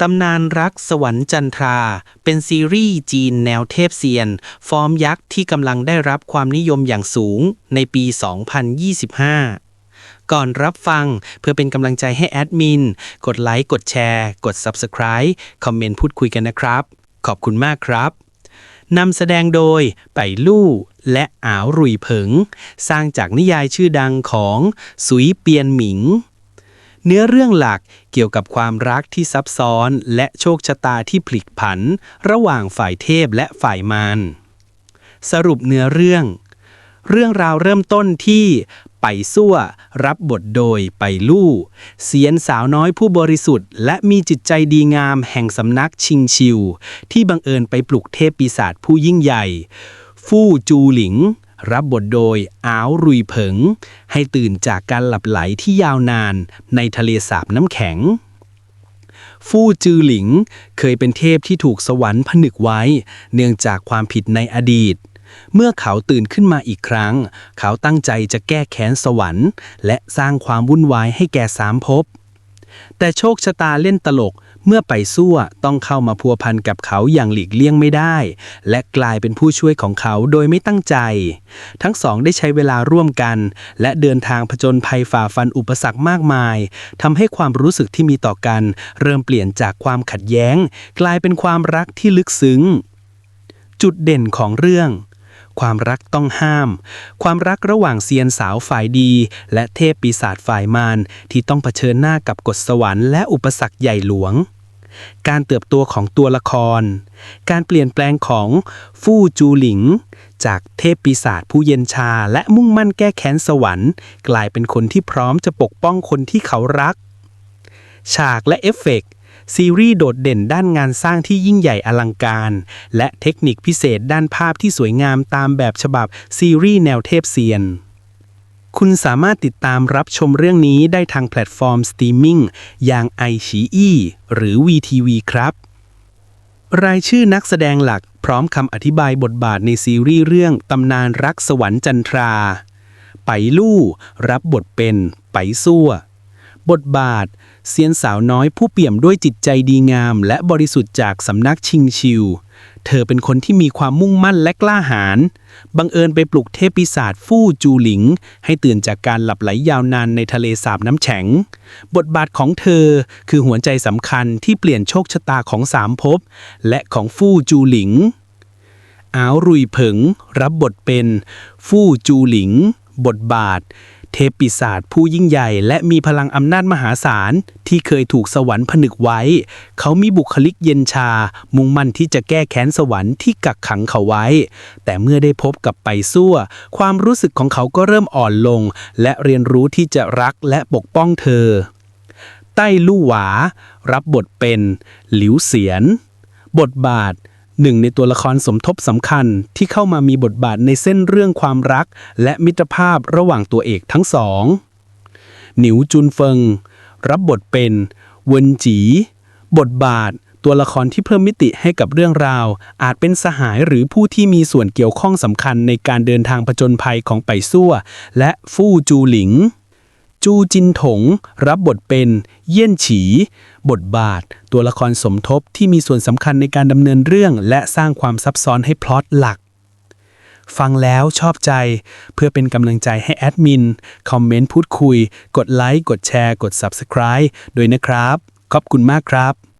ตำนานรักสวรรค์จันทรา เป็นซีรีส์จีนแนวเทพเซียน ฟอร์มยักษ์ที่กำลังได้รับความนิยมอย่างสูงในปี 2025 ก่อนรับฟังเพื่อเป็นกำลังใจให้แอดมิน กดไลค์ กดแชร์ กด Subscribe คอมเมนต์พูดคุยกันนะครับ ขอบคุณมากครับนำแสดงโดยไปลู่และอาวรุยเผิง สร้างจากนิยายชื่อดังของ สุยเปียนหมิง เนื้อเรื่องหลักเกี่ยวกับความรักที่ซับซ้อน และโชคชะตาที่พลิกผัน ระหว่างฝ่ายเทพและฝ่ายมารสรุปเนื้อเรื่อง เรื่องราวเริ่มต้นที่ไปซั่ว รับบทโดยไปลู่เสียนสาวน้อยผู้บริสุทธิ์ และมีจิตใจดีงามแห่งสำนักชิงชิว ที่บังเอิญไปปลุกเทพปีศาจผู้ยิ่งใหญ่ ฟู่จูหลิง รับบทโดยอ้าวรุยเผิง ให้ตื่นจากการหลับไหลที่ยาวนานในทะเลสาบน้ำแข็ง ฟู่จือหลิงเคยเป็นเทพที่ถูกสวรรค์ผนึกไว้ เนื่องจากความผิดในอดีต เมื่อเขาตื่นขึ้นมาอีกครั้ง เขาตั้งใจจะแก้แค้นสวรรค์ และสร้างความวุ่นวายให้แก่สามภพ แต่โชคชะตาเล่นตลก เมื่อไปซั่วต้องเข้ามาพัวพันกับเขาอย่างหลีกเลี่ยงไม่ได้ และกลายเป็นผู้ช่วยของเขาโดยไม่ตั้งใจ ทั้งสองได้ใช้เวลาร่วมกัน และเดินทางผจญภัยฝ่าฟันอุปสรรคมากมายทำให้ความรู้สึกที่มีต่อกัน เริ่มเปลี่ยนจากความขัดแย้ง กลายเป็นความรักที่ลึกซึ้ง จุดเด่นของเรื่อง ความรักต้องห้าม ความรักระหว่างเซียนสาวฝ่ายดี และเทพปีศาจฝ่ายมารที่ต้องเผชิญหน้ากับกฎสวรรค์และอุปสรรคใหญ่หลวง การเติบโตของตัวละคร การเปลี่ยนแปลงของฟู่จูหลิง จากเทพปีศาจผู้เย็นชาและมุ่งมั่นแก้แค้นสวรรค์ กลายเป็นคนที่พร้อมจะปกป้องคนที่เขารักฉากและเอฟเฟกต์ ซีรีส์โดดเด่นด้านงานสร้างที่ยิ่งใหญ่อลังการ และเทคนิคพิเศษด้านภาพที่สวยงามตามแบบฉบับซีรีส์แนวเทพเซียน คุณสามารถติดตามรับชมเรื่องนี้ได้ทางแพลตฟอร์มสตรีมมิ่งอย่าง i อ e หรือ VTV ครับ รายชื่อนักแสดงหลักพร้อมคำอธิบายบทบาทในซีรีส์เรื่องตำนานรักสวรรค์จันทรา ไปลู่ รับบทเป็น ไปซั่ว บทบาทเซียนสาวน้อยผู้เปี่ยมด้วยจิตใจดีงาม และบริสุทธิ์จากสำนักชิงชิว เธอเป็นคนที่มีความมุ่งมั่นและกล้าหาญบังเอิญไปปลุกเทพปีศาจฟู่จูหลิง ให้ตื่นจากการหลับไหลยาวนานในทะเลสาบน้ำแข็ง บทบาทของเธอคือหัวใจสำคัญที่เปลี่ยนโชคชะตาของสามภพและของฟู่จูหลิงอ้าวรุยเผิง รับบทเป็น ฟู่จูหลิง บทบาท เทพปีศาจผู้ยิ่งใหญ่และมีพลังอำนาจมหาศาล ที่เคยถูกสวรรค์ผนึกไว้ เขามีบุคลิกเย็นชา มุ่งมั่นที่จะแก้แค้นสวรรค์ที่กักขังเขาไว้ แต่เมื่อได้พบกับไปซั่ว ความรู้สึกของเขาก็เริ่มอ่อนลง และเรียนรู้ที่จะรักและปกป้องเธอ ใต้ลู่หวา รับบทเป็น หลิวเสียน บทบาท หนึ่งในตัวละครสมทบสำคัญที่เข้ามามีบทบาทในเส้นเรื่องความรัก และมิตรภาพระหว่างตัวเอกทั้งสองหนิวจุนเฟิง รับบทเป็น เวินจี บทบาท ตัวละครที่เพิ่มมิติให้กับเรื่องราว อาจเป็นสหายหรือผู้ที่มีส่วนเกี่ยวข้องสำคัญในการเดินทางผจญภัยของไปซั่ว และฟู่จูหลิง จูจินถง รับบทเป็นเยี่ยนฉี บทบาท ตัวละครสมทบที่มีส่วนสำคัญในการดำเนินเรื่อง และสร้างความซับซ้อนให้พล็อตหลัก ฟังแล้วชอบใจ เพื่อเป็นกำลังใจให้แอดมิน คอมเมนต์พูดคุย กดไลค์ กดแชร์ กด Subscribe ด้วยนะครับ ขอบคุณมากครับ